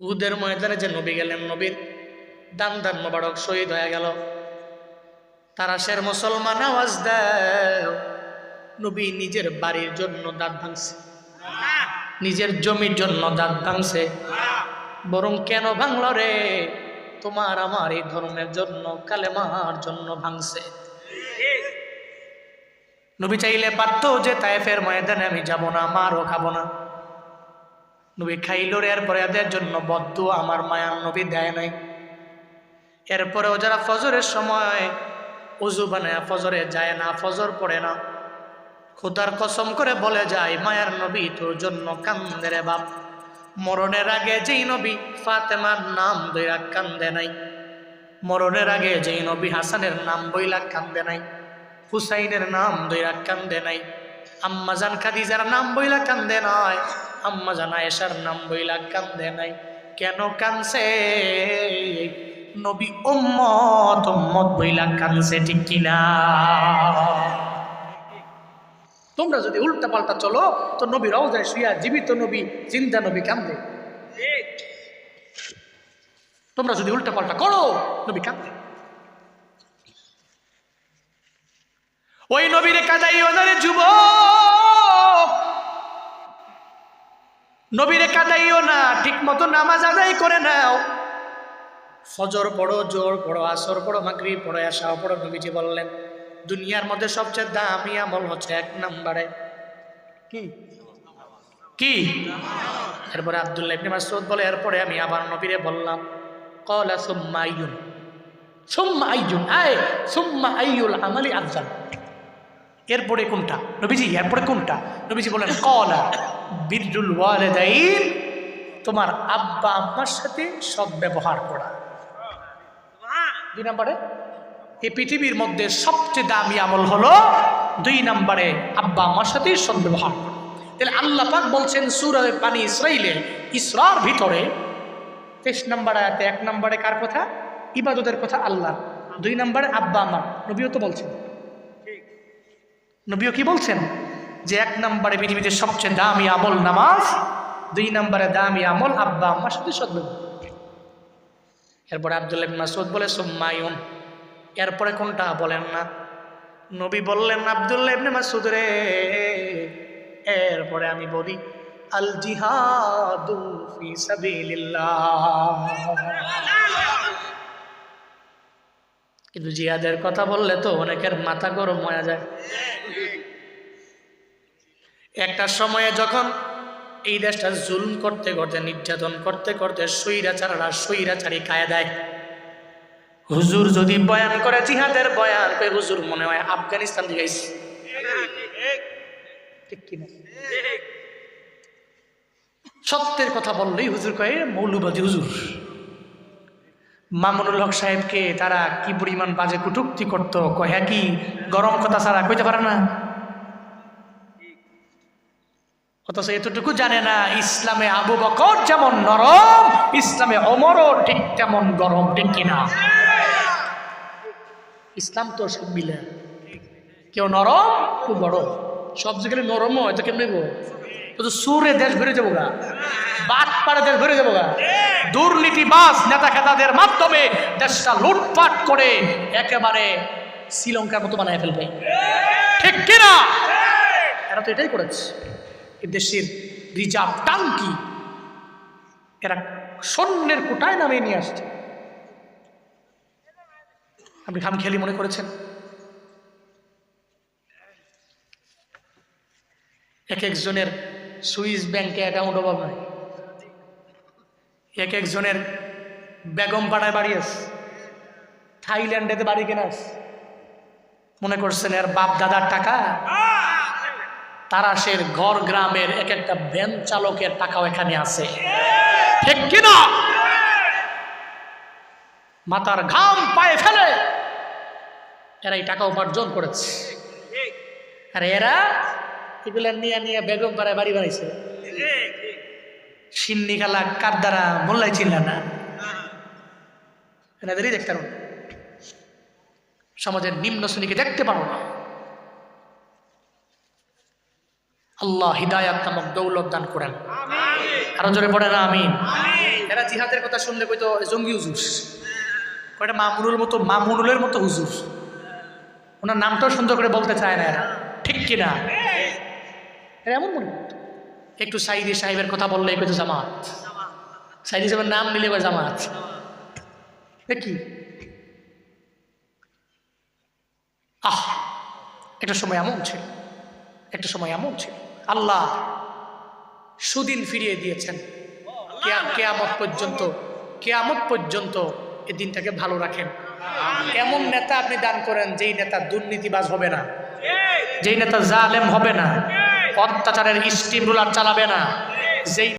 উহুদের ময়দানে যে নবী গেলেন নবীর দান দান মোবারক শহীদ হয়ে গেল। তারা সের মুসলমান আওয়াজ দেয়, নবী নিজের বাড়ির জন্য দাঁত ভাঙছে। নিজের জমির জন্য দাঁত ভাঙছে। বরং কেন ভাঙল রে? তোমার আমার এই ধর্মের জন্য, কালেমার জন্য ভাঙছে। নবী চাইলে পারত যে তাইফের ময়দানে আমি যাব না, মারও খাব না। নবী খাইল এরপরে এদের জন্য বদ্ধ আমার মায়ার নবী দেয় নাই। এরপরেও যারা ফজরের সময় উজু বানায়, ফজরে যায় না, ফজর পড়ে না, খুদার কসম করে বলে যায়, মায়ার নবী তোর জন্য কান্দে রে বাপ। মরণের আগে যেই নবী ফাতেমার নাম দইরা কান্দে নাই। মরণের আগে যেই নবী হাসানের নাম বইলা কান্দে নাই। হুসাইনের নাম দইরা কান্দে নাই। আম্মাজান খাদিজার নাম বইলা কান্দে নাই। আম্মাজান আয়েশার নাম বইলা কান্দে নাই। কেন কানছে? নবী উম্মত উম্মত বইলা কানছে ঠিক কিনা? তোমরা যদি উল্টা পাল্টা চলো, তো নবী রওজায় শুয়া জীবিত নবী, জিন্দা নবী কান্দে। তোমরা যদি উল্টা পাল্টা করো, নবী কান্দে। ওই নবীরে কাদাই ওনারে যুব নবীরে কাদাইও না, ঠিক মতো নামাজ আদায় করে নাও। ফজর পড়ো, জোর পড়ো, আসর পড়ো মাগরি পড়ো আশাও পড়ো, নবীজি বললেন, দুনিয়ার মধ্যে সবচেয়ে দামি আমল হচ্ছে এক নম্বরে। কি? কি? এরপরে আব্দুল্লাহ ইবনে মাসউদ বলে, এরপরে আমি আবার নবীরে বললাম, কলা সুম্মা আইয়ুন। সুম্মা আইয়ুন, আয়, সুম্মা আইয়ুল আমালি আফজাল। এরপরে কোনটা? নবীজি, এরপরে কোনটা? নবীজি বলেন কলা। বিরুল ওয়ালিদাইন তোমার আব্বা আম্মার সাথে সব ব্যবহার করা। দুই নম্বরে এই পৃথিবীর মধ্যে সবচেয়ে দামি আমল হলো দুই নম্বরে আব্বা আম্মার সাথে সৎ ব্যবহার করা। তাহলে আল্লাহ পাক বলছেন সুরে পানি ইসরাইলের ইসরার ভিতরে তেইশ নম্বর আয়াতে এক নম্বরে কার কথা? ইবাদতের কথা আল্লাহ দুই নম্বরে আব্বা আম্মা নবীও তো বলছেন। নবীও কি বলছেন? যে এক নম্বরে পৃথিবীতে সবচেয়ে দামি আমল নামাজ, দুই নম্বরে দামি আমল আব্বা আম্মার সাথে সদ্ব্যবহার এরপরে আবদুল্লাহ মাসউদ বলে সুম্মায়ুন এরপরে কোনটা বলেন না? নবী বললেন, আবদুল্লাহ ইবনে মাসউদ রে। এরপরে আমি বলি আল জিহাদু ফি কিন্তু জিহাদের কথা বললে তো অনেকের মাথা গরম হয়ে যায়। একটা সময়ে যখন এই দেশটা জুলুম করতে করতে, নির্যাতন করতে করতে সৈরাচাররা সৈরাচারি কায়া দেয় হুজুর যদি বয়ান করে জিহাদের বয়ান করে হুজুর মনে হয় আফগানিস্তান থেকে। ঠিক সত্যের কথা বললেই হুজুর কয়ে মৌলবাদী হুজুর, মামুনুল হক সাহেবকে তারা কি পরিমাণ বাজে কুটুক্তি করতো? কয় হ্যাঁ কি, গরম কথা ছাড়া কইতে পারে না? অথচ এতটুকু জানে না, ইসলামে আবু বকর যেমন নরম, ইসলামে অমরও ঠিক তেমন গরম, ঠিক কিনা? ইসলাম তো সব মিলে। কেউ নরম, কেউ গরম সব জায়গায় নরম হয়, তো কেমনি সুরে দেশ ভরে যাব গা। বাদ পাড়ে দেশ ভরে যাব গা। দুর্নীতিবাস নেতা খেতাদের মাধ্যমে দেশটা লুটপাট করে একেবারে শ্রীলঙ্কার মতো বানায় ফেলবে। ঠিক কিনা? এরা তো এটাই করেছে। দেশের রিজার্ভ টাঙ্কি এরা সৈন্যের কোটায় নামিয়ে নিয়ে আসছে। আপনি খাম খেলি মনে করেছেন? এক একজনের সুইস ব্যাংকে অ্যাকাউন্ট অভাব নাই এক একজনের বেগম পাড়ায় বাড়ি আছে। থাইল্যান্ডেতে বাড়ি কেনা আছে। মনে করছেন এর বাপ দাদার টাকা? তারাশের ঘর গ্রামের এক একটা ভ্যান চালকের টাকাও এখানে আছে। ঠিক কিনা? মাথার ঘাম পায়ে ফেলে। এরা এই টাকা উপার্জন করেছে। আর এরা এগুলা নিয়ে নিয়ে বেগম পাড়ায় বাড়ি বানাইছে। সিন্নি খেলা কার দ্বারা মোল্লাই ছিল না? এনাদেরই দেখতে পারো সমাজের নিম্ন শ্রেণীকে দেখতে পারো না। আল্লাহ হিদায়াত নামক দৌলত দান করেন। আরও জোরে পড়ে না আমিন। এরা জিহাদের কথা শুনলে কইতো জঙ্গি হুজুর। কয়টা মামুনুল মতো মামুনুলের মতো হুজুর। ওনার নামটাও সুন্দর করে বলতে চায় না এরা। ঠিক কিনা এরা এমন মনে। একটু সাইদি সাহেবের কথা বললে কইতো জামাত। সাইদি সাহেবের নাম নিলে কয় জামাত। কি? আহ! একটা সময় এমন ছিল। একটা সময় এমন ছিল। আল্লাহ সুদিন ফিরিয়ে দিয়েছেন। কেয়া- কেয়ামত পর্যন্ত কেয়ামত পর্যন্ত এই দিনটাকে ভালো রাখেন। এমন নেতা আপনি দান করেন যেই নেতা দুর্নীতিবাজ হবে না, যেই নেতা জালেম হবে না, অত্যাচারের স্টিম রুলার চালাবে না, যেই